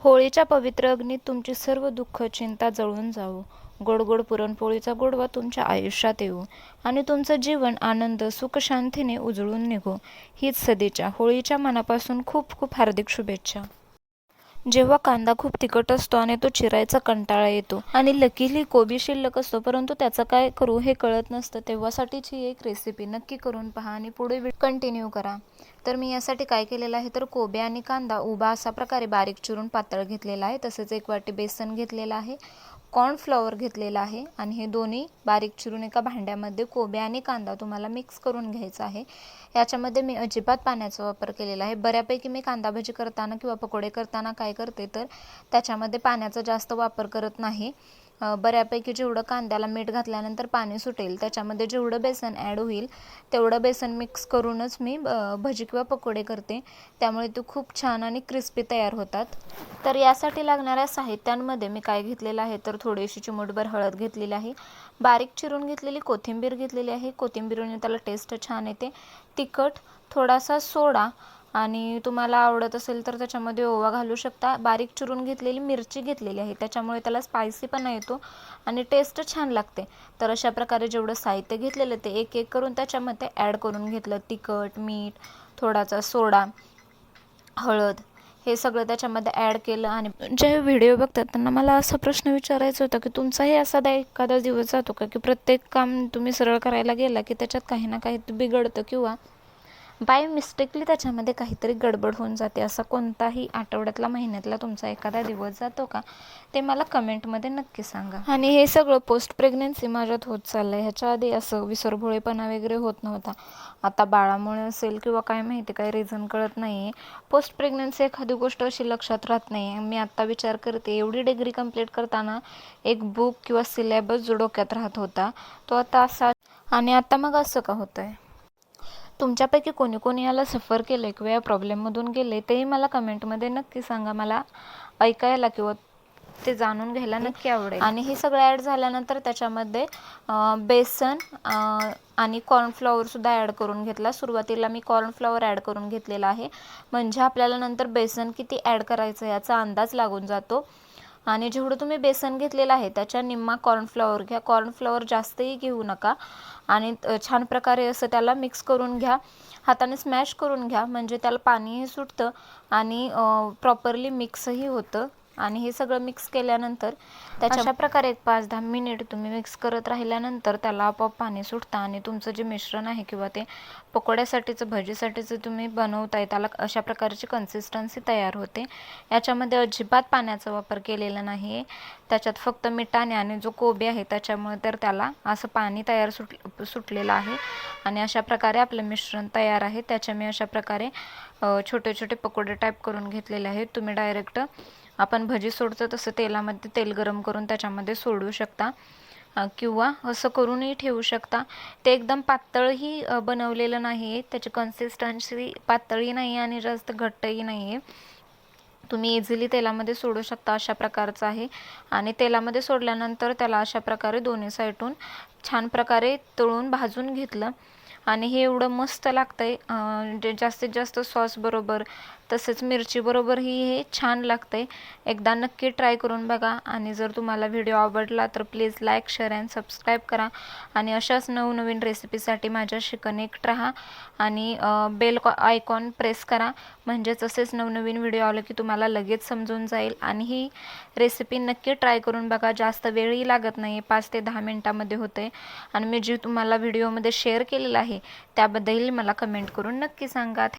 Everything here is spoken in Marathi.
होळीच्या पवित्र अग्नीत तुमची सर्व दुःख चिंता जळून जावो. गोड गोड पुरणपोळीचा गोडवा तुमच्या आयुष्यात येऊ आणि तुमचं जीवन आनंद सुख शांतीने उजळून निघो. हीच सदिच्छा. होळीच्या मनापासून खूप खूप हार्दिक शुभेच्छा. जेव्हा कांदा खूप तिखट असतो आणि तो चिरायचा कंटाळा येतो आणि लकीली कोबी शिल्लक असतो परंतु त्याचं काय करू हे कळत नसतं तेव्हासाठीची एक रेसिपी नक्की करून पहा आणि पुढे कंटिन्यू करा. तर मी यासाठी काय केलेलं आहे तर कोबी आणि कांदा उभा असा प्रकारे बारीक चिरून पातळ घेतलेला आहे. तसेच एक वाटी बेसन घेतलेलं आहे. कॉर्नफ्लॉवर घेतलेला आहे. आणि हे दोन्ही बारीक चिरून एका भांड्यामध्ये कोबे आणि कांदा तुम्हाला मिक्स करून घ्यायचा आहे. याच्यामध्ये मी अजिबात पाण्याचा वापर केलेला आहे. बऱ्यापैकी मी कांदा भजी करताना किंवा पकोडे करताना काय करते तर त्याच्यामध्ये पाण्याचा जास्त वापर करत नाही. बऱ्यापैकी जेवढं कांद्याला मीठ घातल्यानंतर पाणी सुटेल त्याच्यामध्ये जेवढं बेसन ॲड होईल तेवढं बेसन मिक्स करूनच मी भजी किंवा पकोडे करते. त्यामुळे ते खूप छान आणि क्रिस्पी तयार होतात. तर यासाठी लागणाऱ्या साहित्यांमध्ये मी काय घेतलेलं आहे तर थोडीशी चिमूटभर हळद घेतलेली आहे. बारीक चिरून घेतलेली कोथिंबीर घेतलेली आहे. कोथिंबीरने त्याला टेस्ट छान येते. तिखट थोडासा सोडा आणि तुम्हाला आवडत असेल तर त्याच्यामध्ये ओवा घालू शकता. बारीक चिरून घेतलेली मिरची घेतलेली आहे. त्याच्यामुळे त्याला स्पायसीपणा येतो आणि टेस्ट छान लागते. तर अशा प्रकारे जेवढं साहित्य घेतलेलं ते एक एक करून त्याच्यामध्ये ॲड करून घेतलं. तिखट मीठ थोडासा सोडा हळद हे सगळं त्याच्यामध्ये ॲड केलं आणि जे व्हिडिओ बघतात त्यांना मला असा प्रश्न विचारायचा होता की तुमचाही असा दा एखादा दिवस जातो का? की प्रत्येक काम तुम्ही सरळ करायला गेला की त्याच्यात काही ना काही बिघडतं किंवा बाय मिस्टेकली त्याच्यामध्ये काहीतरी गडबड होऊन जाते. असा कोणताही आठवड्यातला महिन्यातला तुमचा एखादा दिवस जातो का? ते मला कमेंटमध्ये नक्की सांगा. आणि हे सगळं पोस्ट प्रेग्नन्सी माझ्यात होत चाललं आहे ह्याच्या आधी असं विसरभोळेपणा वगैरे होत नव्हता. आता बाळामुळे असेल किंवा काय माहिती काय रिझन कळत नाही आहे पोस्ट प्रेग्नन्सी एखादी गोष्ट अशी लक्षात राहत नाही आहे मी आत्ता विचार करते एवढी डिग्री कंप्लीट करताना एक बुक किंवा सिलेबस जो डोक्यात राहत होता तो आता असा आणि आता मग असं का होतं आहे तुमच्यापैकी कोणी कोणी याला सफर केलं आहे किंवा या प्रॉब्लेममधून गेले तेही मला कमेंटमध्ये नक्की सांगा. मला ऐकायला किंवा ते जाणून घ्यायला नक्की आवडेल. आणि हे सगळं ॲड झाल्यानंतर त्याच्यामध्ये बेसन आणि कॉर्नफ्लॉवरसुद्धा ॲड करून घेतला. सुरुवातीला मी कॉर्नफ्लॉवर ॲड करून घेतलेला आहे. म्हणजे आपल्याला नंतर बेसन किती ॲड करायचं याचा अंदाज लागून जातो. आणि जेवढं तुम्ही बेसन घेतलेलं आहे त्याच्या निम्मा कॉर्नफ्लॉवर घ्या. कॉर्नफ्लॉवर जास्तही घेऊ नका. आणि छान प्रकारे असं त्याला मिक्स करून घ्या. हाताने स्मॅश करून घ्या. म्हणजे त्याला पाणीही सुटतं आणि प्रॉपरली मिक्सही होतं. आणि हे सगळं मिक्स केल्यानंतर त्याच्या अशा प्रकारे एक पाच दहा मिनिट तुम्ही मिक्स करत राहिल्यानंतर त्याला आपोआप पाणी सुटतं आणि तुमचं जे मिश्रण आहे किंवा ते पकोड्यासाठीचं भजीसाठीचं तुम्ही बनवताय त्याला अशा प्रकारची कन्सिस्टन्सी तयार होते. याच्यामध्ये अजिबात पाण्याचा वापर केलेला नाही आहे त्याच्यात फक्त मिठाने आणि जो कोबी आहे त्याच्यामुळे तर त्याला असं पाणी तयार सुट सुटलेलं आहे. आणि अशा प्रकारे आपलं मिश्रण तयार आहे. त्याच्या मी अशा प्रकारे छोटे छोटे पकोडे टाईप करून घेतलेले आहेत. तुम्ही डायरेक्ट आपण भजी सोडतो तसं तेलामध्ये तेल गरम करून त्याच्यामध्ये सोडू शकता. किंवा असं करूनही ठेवू शकता. ते एकदम पातळही बनवलेलं नाही आहे त्याची कन्सिस्टन्सी पातळी नाही आहे आणि जास्त घट्टही नाही आहे तुम्ही इझिली तेलामध्ये सोडू शकता अशा प्रकारचं आहे. आणि तेलामध्ये सोडल्यानंतर त्याला अशा प्रकारे दोन्ही साईडून छान प्रकारे तळून भाजून घेतलं. आणि हे एवढं मस्त लागतं आहे जे जास्तीत जास्त सॉसबरोबर तसेच मिरचीबरोबरही हे छान लागतं आहे एकदा नक्की ट्राय करून बघा आणि जर तुम्हाला व्हिडिओ आवडला तर please like share and subscribe करा. आणि अशाच नवनवीन रेसिपीसाठी माझ्याशी कनेक्ट राहा आणि बेल आयकॉन प्रेस करा. म्हणजेच असेच नवनवीन व्हिडिओ आले की तुम्हाला लगेच समजून जाईल. आणि ही रेसिपी नक्की ट्राय करून बघा. जास्त वेळही लागत नाही. पाच ते दहा मिनटामध्ये होते. आणि मी जी तुम्हाला व्हिडिओमध्ये शेअर केलेलं आहे त्याबद्दल मला कमेंट करून नक्की सांगा.